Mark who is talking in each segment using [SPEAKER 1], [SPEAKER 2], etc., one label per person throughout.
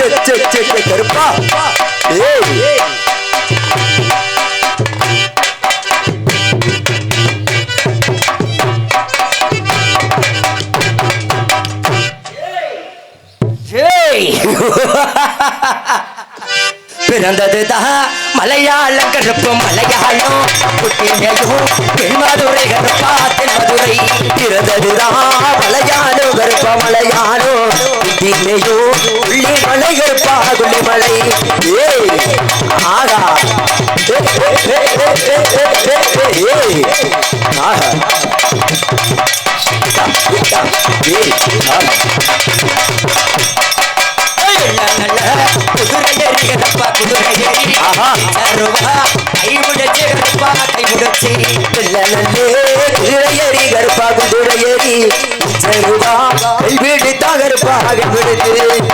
[SPEAKER 1] செ, செ, செ, செ, கருப்பா ஏய்
[SPEAKER 2] ஏய் பிறந்தது தான் மலையாள கருப்பு மலையாளம். குட்டினையும் தென்மதுரை கருப்பா தென்மதுரை.
[SPEAKER 1] பிறந்ததுதான் மலையாளம் கருப்பா மலையாளம். திண்ணையோ உள்ளி மலைகள் கருப்பா மலை. ஏய் ஆகா ஏ, ஏ, ஆகா
[SPEAKER 2] கருப்பா
[SPEAKER 1] கைவிடுத்து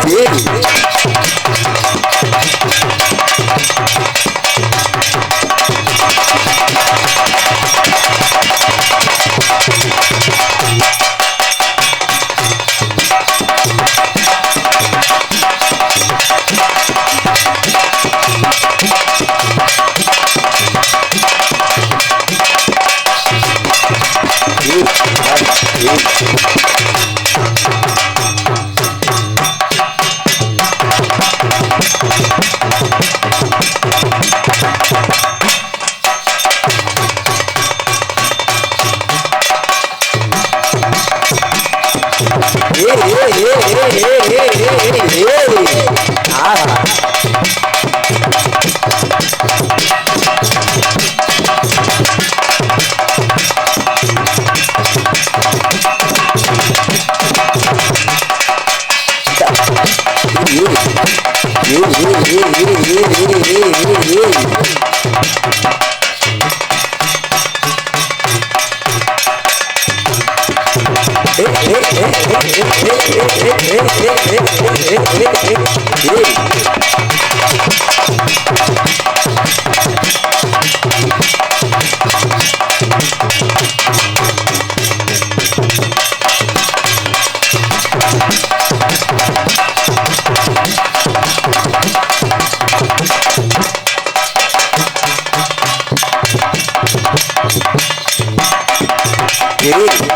[SPEAKER 1] ஏறி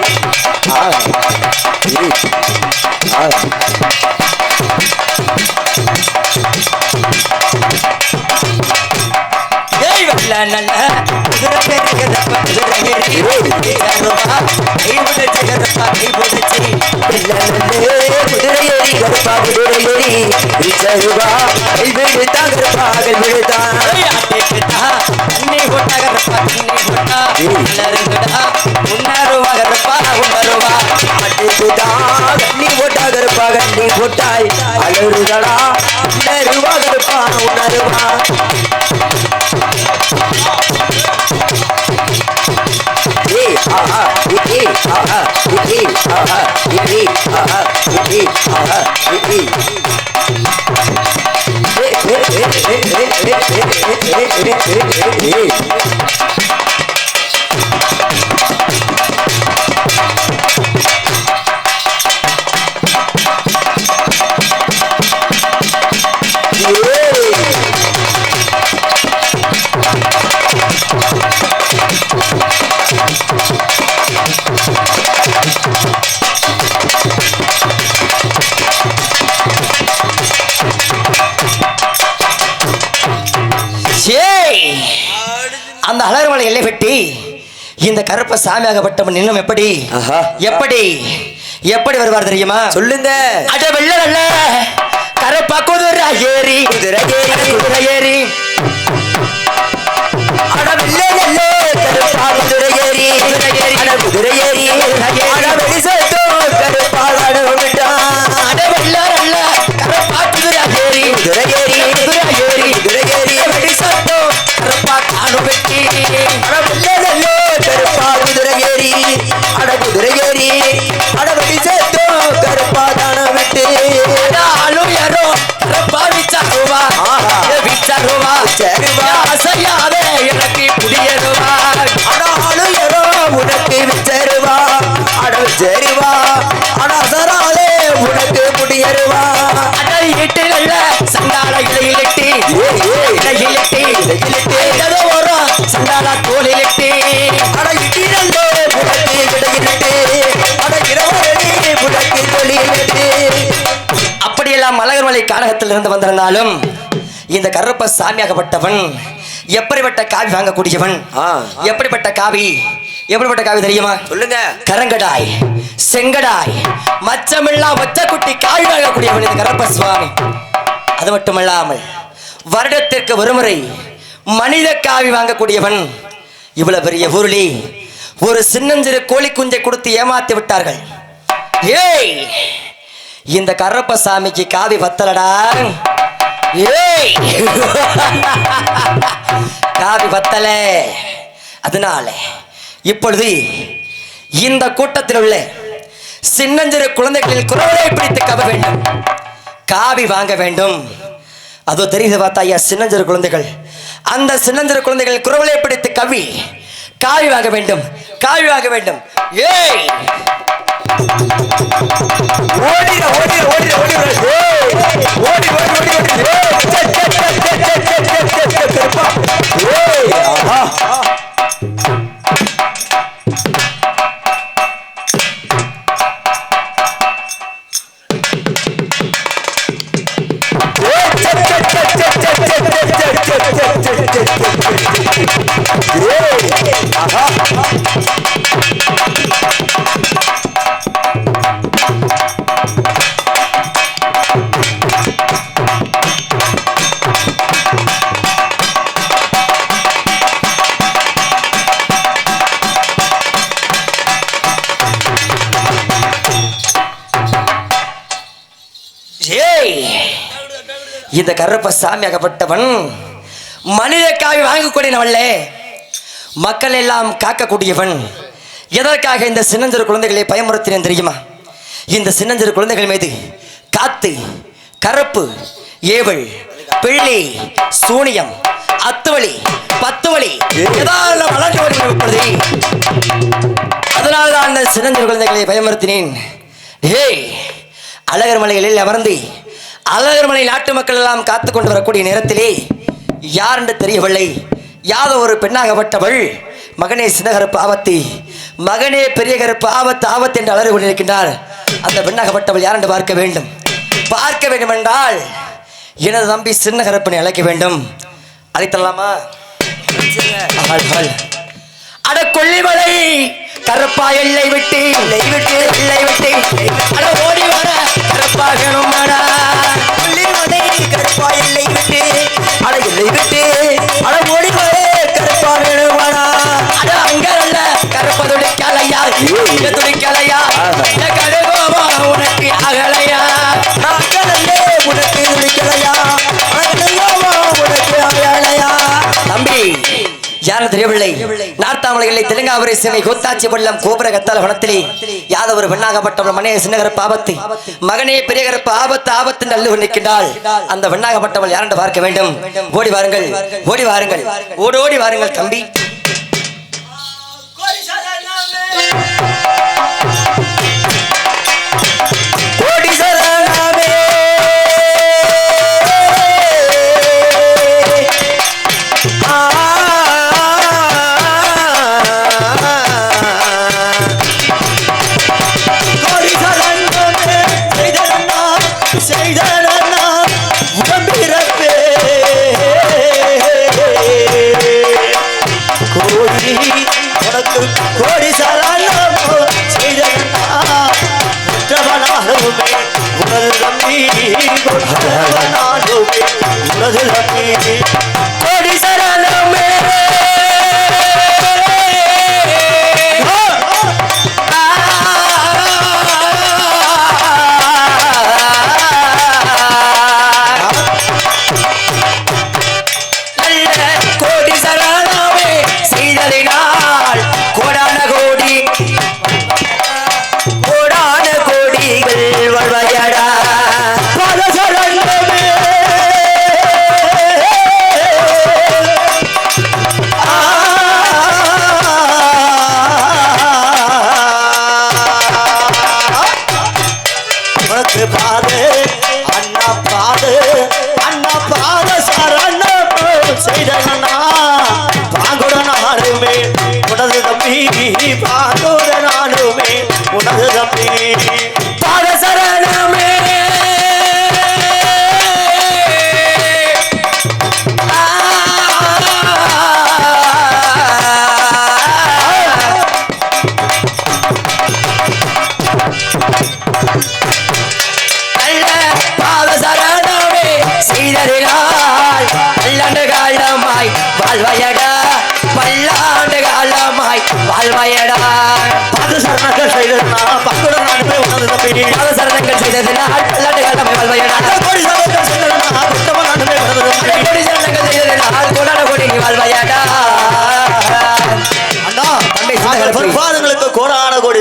[SPEAKER 2] நல்ல குதிரை ஏறி கருப்பா குதிரை ஏறி சருவா கை முடிச்சு கருப்பா கை முடிச்சு
[SPEAKER 1] குதிரையேறி கருப்பா குதிரையேறி செருவா கைவிடுத்தா கருப்பா கைவிடுத்தா
[SPEAKER 2] தண்ணி போட்டா கருப்பா தண்ணி போட்டா எல்லாருங்கடா உன்னருவா கருப்பா
[SPEAKER 1] கருப்ப
[SPEAKER 2] சாமியாகப்பட்டவன் இன்னும் எப்படி?
[SPEAKER 1] ஆஹா.
[SPEAKER 2] எப்படி? எப்படி வருவார் தெரியுமா?
[SPEAKER 1] சொல்லுங்க.
[SPEAKER 2] அட வெள்ள வெள்ள. கருப்பா குதிரை ஏறி.
[SPEAKER 1] குதிரை ஏறி.
[SPEAKER 2] குதிரை ஏறி.
[SPEAKER 1] புரியாத எனக்கு புரியருவார் ஆனாலும் ஏதோ உனக்கு விச்சருவா அட
[SPEAKER 2] விச்சருவா அனசராலே உனக்கு
[SPEAKER 1] புரியருவா அடல்
[SPEAKER 2] இட்டுகள்ல சண்டால
[SPEAKER 1] இலையிலிட்டி இலையிலிட்டி
[SPEAKER 2] இலையிலிட்டி ஏதோ ஒரு சண்டால தோலிலிட்டி
[SPEAKER 1] அட இட்டிரண்டோ உனக்கு விடையிலிட்டி அட
[SPEAKER 2] இரவரணி
[SPEAKER 1] உனக்கு
[SPEAKER 2] தொழிலிட்டி
[SPEAKER 1] அப்படியெல்லாம்
[SPEAKER 2] மலகர்மலை கானகத்திலிருந்து வந்திருந்தாலும் இந்த கருப்ப சாமியாகப்பட்டவன் எப்படிப்பட்ட காவி வாங்கக்கூடியவன். எப்படிப்பட்ட காவி? எப்படிப்பட்ட காவி தெரியுமா?
[SPEAKER 1] சொல்லுங்க.
[SPEAKER 2] கரங்கடாய் செங்கடாய் மச்சமில்லா ஒற்றக்குட்டி காய் வாங்கக்கூடியவன் இந்த கரப்ப சுவாமி அது மட்டுமல்லாமல் வருடத்திற்கு ஒருமுறை மனித காவி வாங்கக்கூடியவன் இவ்வளவு பெரிய ஊருளி ஒரு சின்னஞ்சிறு கோழி குஞ்சை கொடுத்து ஏமாத்தி விட்டார்கள். ஏய் இந்த கரப்ப சாமிக்கு காவி பத்தலடா. ஏய் காவி பத்தல. அதனால இப்பொழுது இந்த கூட்டத்தில் உள்ள சின்னஞ்சிறு குழந்தைகளில் குரலை பிடித்து கவ வேண்டும். காவி வாங்க வேண்டும். அதோ தெரியுது பார்த்தா ஐயா சின்னஞ்சிறு குழந்தைகள். அந்த சின்னஞ்சிறு குழந்தைகள் குரவலை பிடித்து கவி காவி வாங்க வேண்டும் காவி வாங்க வேண்டும். ஏய்!
[SPEAKER 1] ஓடிட ஓடிட ஓடிட ஓடிட ஏய், ஓடி ஓடி ஓடி ஓடி ஏய்,
[SPEAKER 2] இந்த கருப்ப சாமி அகப்பட்டவன் மனித காவி வாங்கக்கூடியவன்லே மக்கள் எல்லாம் காக்கக்கூடியவன். எதற்காக இந்த சின்னஞ்சிறு குழந்தைகளை பயமுறுத்தினேன் தெரியுமா? இந்த சின்னஞ்சிறு குழந்தைகள் மீது காத்து கருப்பு ஏவல் பிள்ளி சூனியம் அத்துவலி பத்துவலி ஏதாவது வளர்ச்சி வருகிறது அதனால தான் அந்த சின்னஞ்சிறு குழந்தைகளை பயமுறுத்தினேன். ஏய் அழகர் மலைகளில் அமர்ந்து அழகர் மலை நாட்டு மக்கள் எல்லாம் காத்து கொண்டு வரக்கூடிய நேரத்திலே யார் என்று தெரியவில்லை. யாதோ ஒரு பெண்ணாகப்பட்டவள் மகனே சின்னகருப்பு ஆபத்து மகனே பெரிய கருப்பு ஆபத்து ஆபத்து என்று அலறி கொண்டிருக்கின்றார் அந்த பெண்ணாகப்பட்டவள் யார் என்று பார்க்க வேண்டும். பார்க்க வேண்டும் என்றால் எனது தம்பி சின்ன கருப்பனை அழைக்க வேண்டும். அழைத்தலாமா. அட கொல்லிமலை கருப்பா எல்லை விட்டு எல்லை விட்டு எல்லை விட்டு. அட ஓடி வர கருப்பா வேணுமாடா கொல்லிமலை கருப்பா எல்லை விட்டு அட எல்லை விட்டு அட ஓடி வர கருப்பா வேணுமாடா அட அங்க நல்ல கருப்ப துடிக்கலையா இங்க துடிக்கலையா கடுகோபா உனக்கு அகலையா? உனக்கு துடிக்கலையா அகலையாவா உனக்கு அகலையா? தம்பி யாரும் தெரியவில்லை. காட்டாமலைகளை தெலுங்காபுரை சிமை கூத்தாச்சி பள்ளம் கோபுரகத்தால் வனத்திலே. யாதவர் வெண்ணாகப்பட்ட மனைய சின்னகர பாபத்து மகனே பெரியகரப்பு ஆபத்து ஆபத்து நல்லு நிற்கின்றால் அந்த வெண்ணாகப்பட்டவள் யாரென்று பார்க்க வேண்டும். ஓடி வாருங்கள் ஓடி வாருங்கள். ஓடோடி வாருங்கள் தம்பி.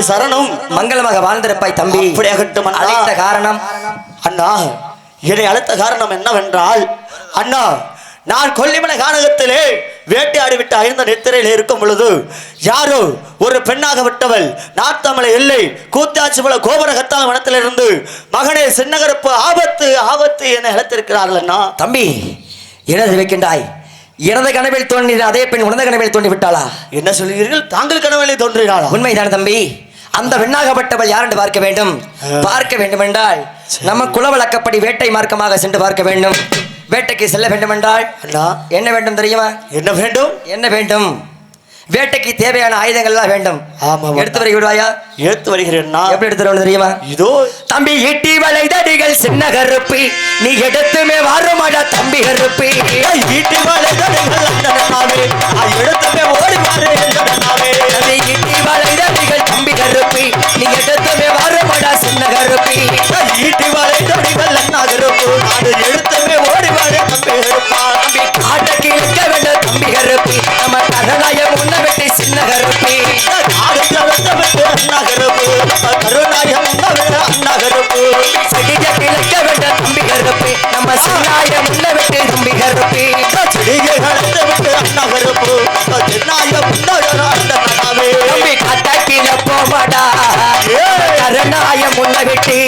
[SPEAKER 2] கோடி சரணம். மங்களமாக வாழ்ந்திருப்பாய் தம்பி.
[SPEAKER 3] அப்படியாகட்டும்.
[SPEAKER 2] அழைத்த காரணம்.
[SPEAKER 3] அண்ணா என்னை அழைத்த காரணம் என்னவென்றால் அண்ணா நான் கொல்லிமலை கானகத்திலே வேட்டையாடி விட்டு ஐந்த நித்திரையில் இருக்கும் பொழுது யாரோ ஒரு பெண்ணாக விட்டவள் நாத்தமலை எல்லை கூத்தாச்சிமலை கோபுர கத்தான வனத்திலிருந்து மகனே சின்னகரப்பு ஆபத்து ஆபத்து என அழைத்திருக்கிறார்கள் அண்ணா.
[SPEAKER 2] தம்பி எனது வைக்கின்றாய் எனது கனவில் தோன்றின அதே பெண் உனது கனவில் தோன்றி விட்டாளா
[SPEAKER 3] என்ன சொல்கிறீர்கள்? தாங்கள் கனவிலே தோன்றினாளா?
[SPEAKER 2] உண்மைதான தம்பி. அந்த பெண்ணாகப்பட்டவள் யார் என்று பார்க்க வேண்டும்? பார்க்க வேண்டும் என்றால் நம்ம குலவழக்கப்படி வேட்டை மார்க்கமாக சென்று பார்க்க வேண்டும். வேட்டைக்கு செல்ல வேண்டும் என்றால் என்ன வேண்டும் தெரியுமா?
[SPEAKER 3] என்ன வேண்டும்?
[SPEAKER 2] என்ன வேண்டும்? வேட்டைக்கு தேவையான ஆயுதங்கள் எல்லாம் வேண்டும்.
[SPEAKER 3] ஆமாம்.
[SPEAKER 2] எடுத்து வரை விடுவாயா
[SPEAKER 3] ஏத்து வருகிறேன்னா
[SPEAKER 2] எப்படி எடுத்து வரணும் தெரியுமா?
[SPEAKER 3] இதோ.
[SPEAKER 2] தம்பி ஈட்டி வளைதடிகள் சின்ன கருப்பி நீ எடுத்துமே வாருமாடா தம்பி கருப்பி.
[SPEAKER 3] ஈட்டி மலைதடைகள்
[SPEAKER 2] கருப்பி. செடியை
[SPEAKER 3] கலந்து விட்டு
[SPEAKER 2] தம்பி போமாடா கருணாயம் உன்ன வெட்டி.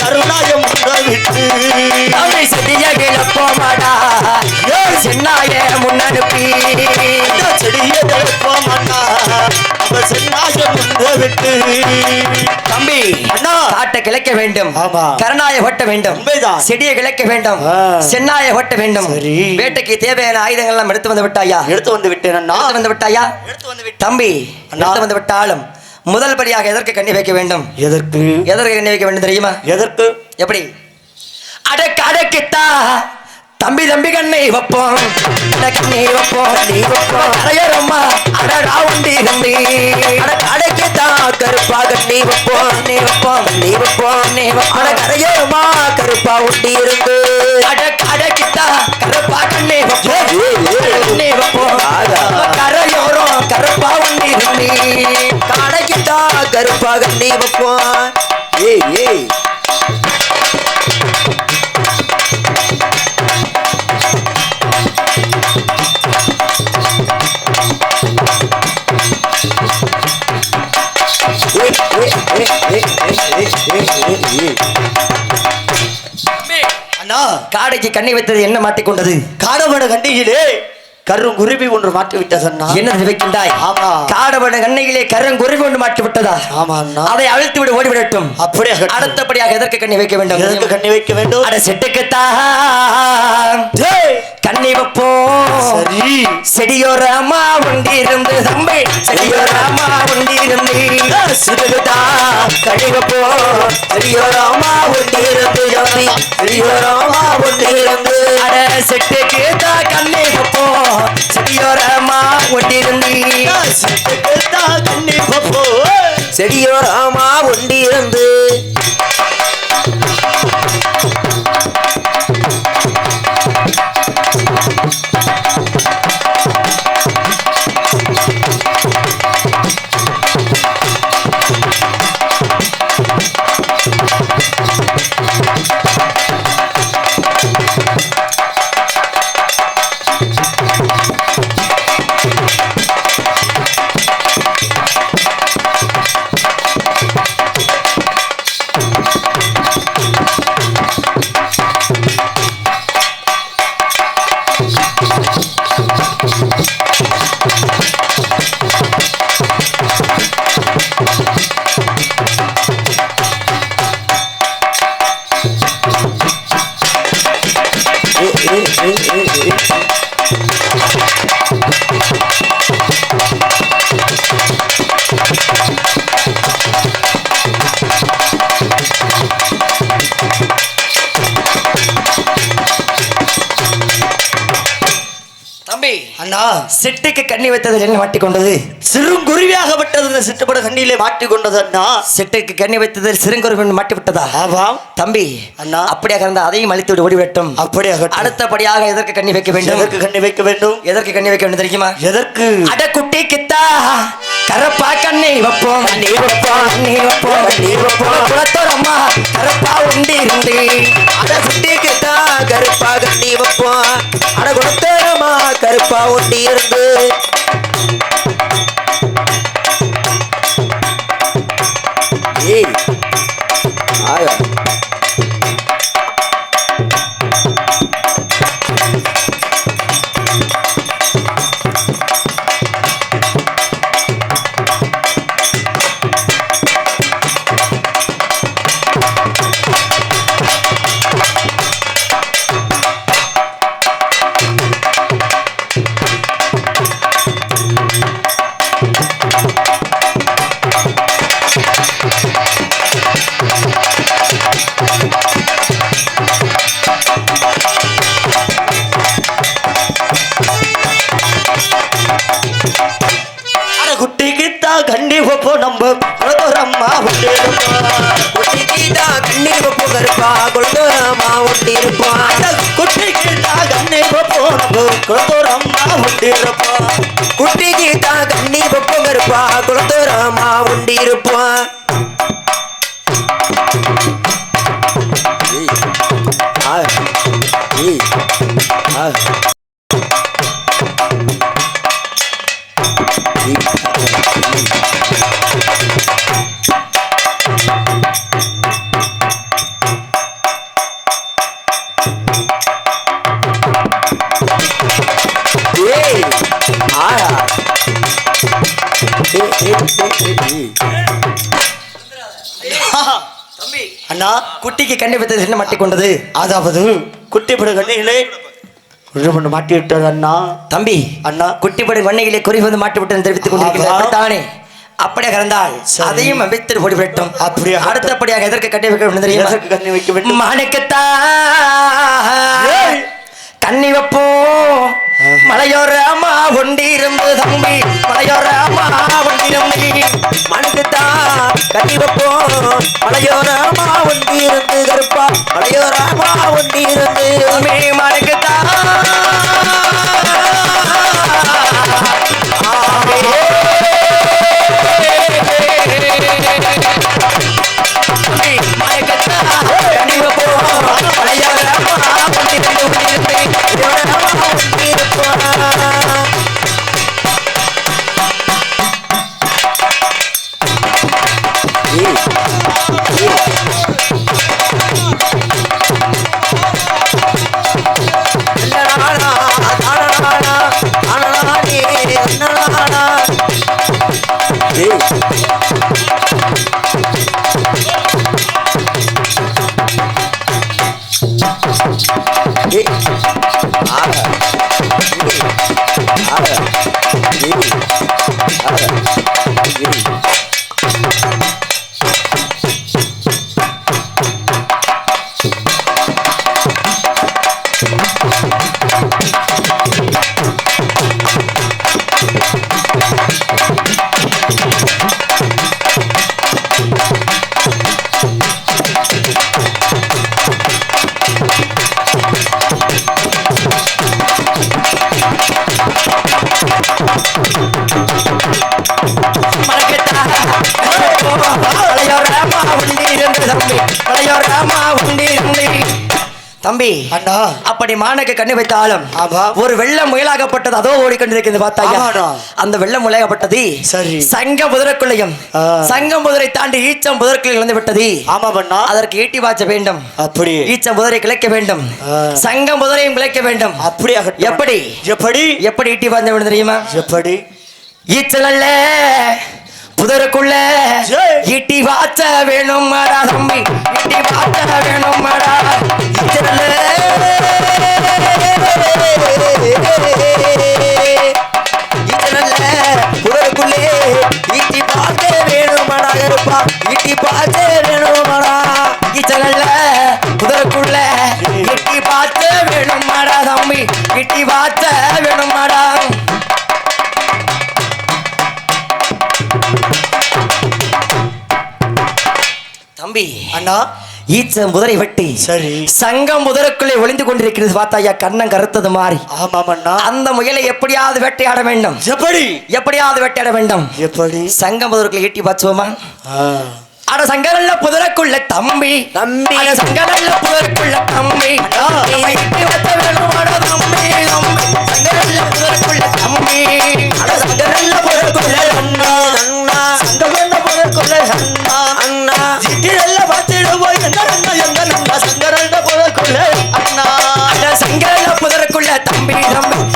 [SPEAKER 3] கருணாயம் விட்டு.
[SPEAKER 2] தம்பி கீழ போமாடா சின்னாய முன்னனுப்பி.
[SPEAKER 3] செடியை மாட்டா. நம்ம சென்னாயம் விட்டு.
[SPEAKER 2] தம்பி
[SPEAKER 3] அண்ணா.
[SPEAKER 2] காட்ட கிளைக்க வேண்டும். கருணாய ஒட்ட வேண்டும். செடியை கிளைக்க வேண்டும். சென்னாய ஒட்ட வேண்டும். வேட்டைக்கு தேவையான ஆயுதங்கள் எல்லாம் எடுத்து வந்து விட்டாயா?
[SPEAKER 3] எடுத்து வந்து விட்டேன்
[SPEAKER 2] எடுத்து வந்து விட்டாயா?
[SPEAKER 3] எடுத்து வந்து
[SPEAKER 2] தம்பி. எடுத்து வந்து விட்டாலும் முதல் படியாக எதற்கு கண்ணி வைக்க வேண்டும்?
[SPEAKER 3] எதற்கு?
[SPEAKER 2] எதற்கு கண்ணி வைக்க வேண்டும் தெரியுமா?
[SPEAKER 3] எதற்கு?
[SPEAKER 2] எப்படி? அடக்கு அடக்கித்தா. தம்பி தம்பி கண்ணை வைப்போம். கண்ணை வைப்போம் நீ வைப்போம். அடையறம்மா அடடா உண்டி தம்பி அட அடக்கித்தா கருப்பா கண்ணி வைப்போம். நீ வைப்போம் நீ வைப்போம் நீ வைப்போம். அட கரையறம்மா கருப்பா உண்டி இருந்து அட அடக்கித்தா கருப்பா கண்ணை வைப்போம். கண்ணை வைப்போம். கரையோரம் கருப்பா உண்டி தம்பி கடைக்கித்தா கருப்பா கண்ணி வைப்போம். காடைக்கு கண்ணி வைத்தது என்ன மாட்டிக்கொண்டது
[SPEAKER 3] காடவட கண்டியிலே கரும் குருவி ஒன்று மாட்டி விட்டது
[SPEAKER 2] என்ன வைக்கின்றாய்
[SPEAKER 3] ஆமா.
[SPEAKER 2] காடவன கண்ணையிலே கருங்குருவி கொண்டு மாட்டி விட்டதா
[SPEAKER 3] ஆமா
[SPEAKER 2] அதை அழுத்து விடு ஓடிவிடட்டும்.
[SPEAKER 3] அப்படியே
[SPEAKER 2] அடுத்தபடியாக எதற்கு கண்ணி வைக்க வேண்டும்?
[SPEAKER 3] எதற்கு கண்ணி வைக்க வேண்டும்?
[SPEAKER 2] அட செட்டுக்குத்தான்.
[SPEAKER 3] டேய்,
[SPEAKER 2] கண்ணி வைப்போம்.
[SPEAKER 3] சரி.
[SPEAKER 2] செடியோரமா உண்டிருந்து தம்பி. செடியோரமா உண்டிருந்து. சிறுகுதா கழிவப்போ செடியோரமா உண்டிருந்து தம்பி செடியோரமா உண்டிருந்து அட செட்டு கேட்டா கண்ணி வைப்போம் செடியோரமா ஒன்றிருந்து
[SPEAKER 3] செட்டு கேட்டா கண்ணி பப்போ
[SPEAKER 2] செடியோரமா ஒன்றிருந்து.
[SPEAKER 3] அண்ணா
[SPEAKER 2] சிட்டுக்கு கண்ணி வைத்ததில் என்ன மாட்டிக்கொண்டது
[SPEAKER 3] சிறுங்குருவியாகப்பட்டது இந்த சிட்டுப்பட கண்ணியிலே மாட்டிக்கொண்டது அண்ணா.
[SPEAKER 2] சிட்டுக்கு கண்ணி வைத்ததில் சிறுங்குருவன் மாட்டி விட்டதா
[SPEAKER 3] ஆமாம்.
[SPEAKER 2] தம்பி
[SPEAKER 3] அண்ணா.
[SPEAKER 2] அப்படியாக இருந்தால் அதையும் அழித்து விட்டு ஓடிவிடட்டும்.
[SPEAKER 3] அப்படியாக
[SPEAKER 2] அடுத்தபடியாக எதற்கு கண்ணி வைக்க வேண்டும்?
[SPEAKER 3] எதற்கு கண்ணி வைக்க வேண்டும்?
[SPEAKER 2] எதற்கு கண்ணி வைக்க வேண்டும் தெரியுமா?
[SPEAKER 3] எதற்கு?
[SPEAKER 2] அட குட்டி கித்தா. கரப்பா கண்ணி வைப்போம். கண்ணி வைப்போம். கண்ணி வைப்போம். கண்ணி வைப்போம். குலத்தோரம்மா கரப்பா உண்டி இருந்து.
[SPEAKER 1] அட சுட்டிக்கு தான் கருப்பா கண்ணி வைப்போம். அட கொடுத்தேரமா கருப்பா ஒட்டி இருந்து. ஏய் ஆயா.
[SPEAKER 3] குலத்தோரம்மா
[SPEAKER 1] உண்டிருப்பா.
[SPEAKER 3] குட்டிக்கு தான் கண்ணி வைப்போம்
[SPEAKER 1] கருப்பா. கொடுத்தோரமா
[SPEAKER 2] உண்டிருப்பா.
[SPEAKER 3] அண்ணா
[SPEAKER 2] குட்டிக்கு கண்ணி வைத்ததில் என்ன மாட்டிக்கொண்டது
[SPEAKER 3] அதாவது குட்டிப்பட கண்ணியிலே கொஞ்சம் பண்ண மாட்டி விட்டது அண்ணா.
[SPEAKER 2] தம்பி.
[SPEAKER 3] அண்ணா.
[SPEAKER 2] குட்டிப்படி வண்ணையிலே குறி வந்து மாட்டி விட்டு தெரிவித்துக் அப்படியாக இருந்தால்
[SPEAKER 3] சரி.
[SPEAKER 2] அதையும் அமைத்து ஓடிவிடட்டும்
[SPEAKER 3] அப்படியே
[SPEAKER 2] அடுத்தபடியாக எதற்கு கட்டி வைக்க வேண்டும் தெரியுமா? மாணிக்கத்தா கண்ணி வைப்போம் மலையோரமா ஒண்டிருந்து தம்பி. மலையோரமா ஒண்டிருந்து
[SPEAKER 1] மனுக்குத்தான் கட்டி வைப்போம் மலையோரமா ஒண்டி இருந்து கருப்பா. மலையோரமா ஒண்டி இருந்து
[SPEAKER 2] தம்பி
[SPEAKER 3] அண்ணா.
[SPEAKER 2] அப்படி மானுக்கு கண்ணு வைத்தாலும். ஒரு வெள்ள முயலாகப்பட்டது அதோ ஓடிக்கொண்டிருக்கிறது பார்த்தாயா?
[SPEAKER 3] ஆமாடா.
[SPEAKER 2] அந்த வெள்ள முயலாகப்பட்டது
[SPEAKER 3] சரி.
[SPEAKER 2] சங்க புதருக்குள்ளையும். சங்கம் புதரை தாண்டி ஈச்சம் புதற்குள் இழந்து விட்டது
[SPEAKER 3] ஆமா பண்ணா
[SPEAKER 2] அதற்கு ஈட்டி வாச்ச வேண்டும்.
[SPEAKER 3] அப்படி.
[SPEAKER 2] ஈச்சம் புதரை கிளைக்க வேண்டும். சங்கம் புதரையும் கிளைக்க வேண்டும்.
[SPEAKER 3] அப்படியாக
[SPEAKER 2] எப்படி?
[SPEAKER 3] எப்படி?
[SPEAKER 2] எப்படி ஈட்டி வாஞ்ச வேண்டும் தெரியுமா?
[SPEAKER 3] எப்படி?
[SPEAKER 2] ஈச்சல் அல்ல. புதருக்குள்ள. ஈட்டி வாச்ச வேணும் மாடா தம்பி. ஈட்டி வாச்ச வேணும் மாடா
[SPEAKER 1] புதருக்குள்ளே ஈட்டி பார்த்தே வேணுமடா கருப்பா. ஈட்டி பார்த்தே வேணுமடா.
[SPEAKER 2] ஈச்சல் புதருக்குள்ள ஈட்டி வாச்ச வேணும் மாடா தம்பி. ஈட்டி வாச்ச வேணும் மாடா தம்பி.
[SPEAKER 3] அண்ணா.
[SPEAKER 2] ஈச்ச முதலை வெட்டி.
[SPEAKER 3] சரி.
[SPEAKER 2] சங்கம் முதலுக்குள்ளே ஒளிந்து கொண்டிருக்கிறது பார்த்தாயா கண்ணம் கருத்தது மாறி.
[SPEAKER 3] ஆமாம் அண்ணா
[SPEAKER 2] அந்த முயலை எப்படியாவது வேட்டையாட வேண்டும்.
[SPEAKER 3] எப்படி?
[SPEAKER 2] எப்படியாவது வேட்டையாட வேண்டும்.
[SPEAKER 3] எப்படி?
[SPEAKER 2] சங்கம் முதலுக்குள்ள ஈட்டி
[SPEAKER 3] ஆ.
[SPEAKER 2] அட சங்கரல்ல புதருக்குள்ள தம்பி.
[SPEAKER 1] தம்பி.
[SPEAKER 2] சங்கரல்ல புதருக்குள்ள தம்பி. அட தம்பி தம்பி. சங்கரல்ல புதருக்குள்ள தம்பி. அட சங்கரல்ல புதருக்குள்ள
[SPEAKER 1] அண்ணா. அண்ணா.
[SPEAKER 3] சங்கரல்ல புதருக்குள்ள அண்ணா.
[SPEAKER 1] அண்ணா.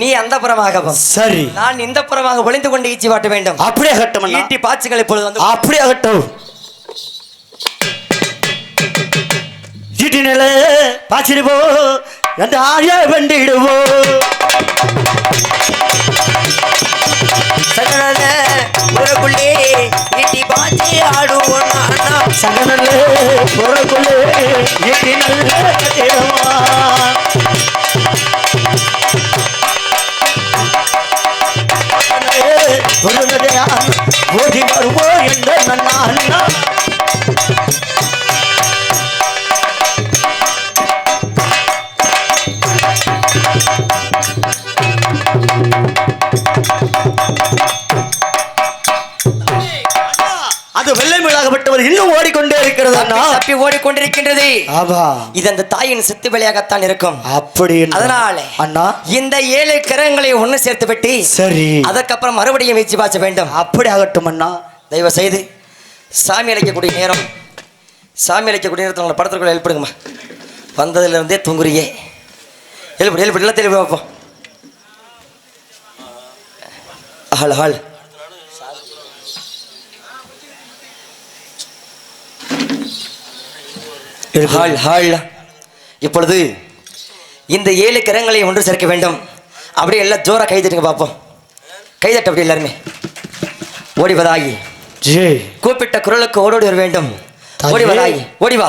[SPEAKER 2] நீ அந்த புறமாக.
[SPEAKER 3] சரி.
[SPEAKER 2] நான் இந்த புறமாக ஒளிந்து கொண்டு ஈச்சி வாட்ட வேண்டும்.
[SPEAKER 3] அப்படியே கட்டும்
[SPEAKER 2] ஈட்டி பாச்சுகள் இப்பொழுது வந்து
[SPEAKER 3] அப்படியே கட்டும். சிட்டினில பாச்சிடுவோ அந்த ஆரிய வண்டிடுவோ
[SPEAKER 1] சகல ஊருக்குள்ளே ஈட்டி பாச்சி ஆடுவோம் அண்ணா.
[SPEAKER 3] சகனல்ல பொருளுக்குள்ளே சிட்டினல்ல
[SPEAKER 2] தப்பி ஓடிக்கொண்டிருக்கின்றது. இது அந்த தாயின் சித்து வழியாகத்தான் இருக்கும்.
[SPEAKER 3] அப்படி.
[SPEAKER 2] அதனால
[SPEAKER 3] அண்ணா.
[SPEAKER 2] இந்த ஏழு கிரகங்களை ஒண்ணு சேர்த்து வெட்டி
[SPEAKER 3] சரி.
[SPEAKER 2] அதற்கப்புறம் மறுபடியும் வீச்சு பாய்ச்ச வேண்டும்.
[SPEAKER 3] அப்படி ஆகட்டும் அண்ணா.
[SPEAKER 2] தயவு செய்து சாமி அழைக்கக்கூடிய நேரம். சாமி அழைக்கக்கூடிய நேரத்தில் உங்களை படத்திற்குள்ள எழுப்பிடுங்கம்மா. வந்ததுல இருந்தே தூங்குறியே. எழுப்பிடு எழுப்பிடு. எல்லாம் தெளிவு பார்ப்போம் ஹால் ஹால். Hall hall. இப்பொழுது இந்த ஏழு கிரகங்களை ஒன்று சேர்க்க வேண்டும். அப்படியே எல்லாம் ஜோரா கை தட்டுங்க பார்ப்போம் கை தட்டு அப்படி எல்லாருமே. ஓடிவதாகி கூப்பிட்ட குரலுக்கு ஓடோடி வர வேண்டும்.
[SPEAKER 3] தாயே.
[SPEAKER 2] ஓடி வராய் ஓடி வா